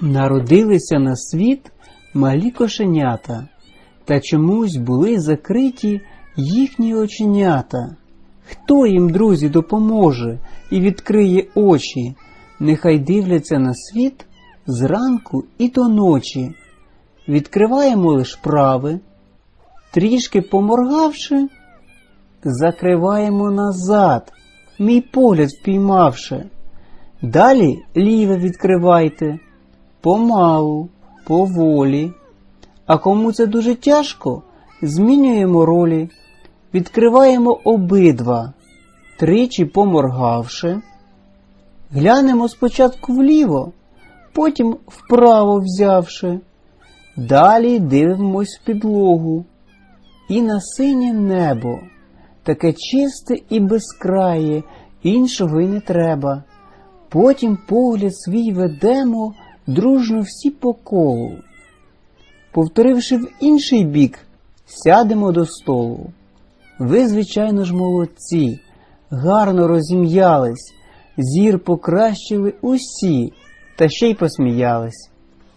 Народилися на світ малі кошенята, та чомусь були закриті їхні оченята. Хто їм, друзі, допоможе і відкриє очі? Нехай дивляться на світ зранку і до ночі. Відкриваємо лиш праве, трішки поморгавши, закриваємо назад, мій погляд впіймавши. Далі ліве відкривайте, помалу, поволі. А кому це дуже тяжко, змінюємо ролі, відкриваємо обидва, тричі поморгавши. Глянемо спочатку вліво, потім вправо взявши. Далі дивимось в підлогу і на синє небо, таке чисте і безкрає, іншого й не треба. Потім погляд свій ведемо дружно всі по колу. Повторивши в інший бік, сядемо до столу. Ви, звичайно ж, молодці, гарно розім'ялись, зір покращили усі, та ще й посміялись.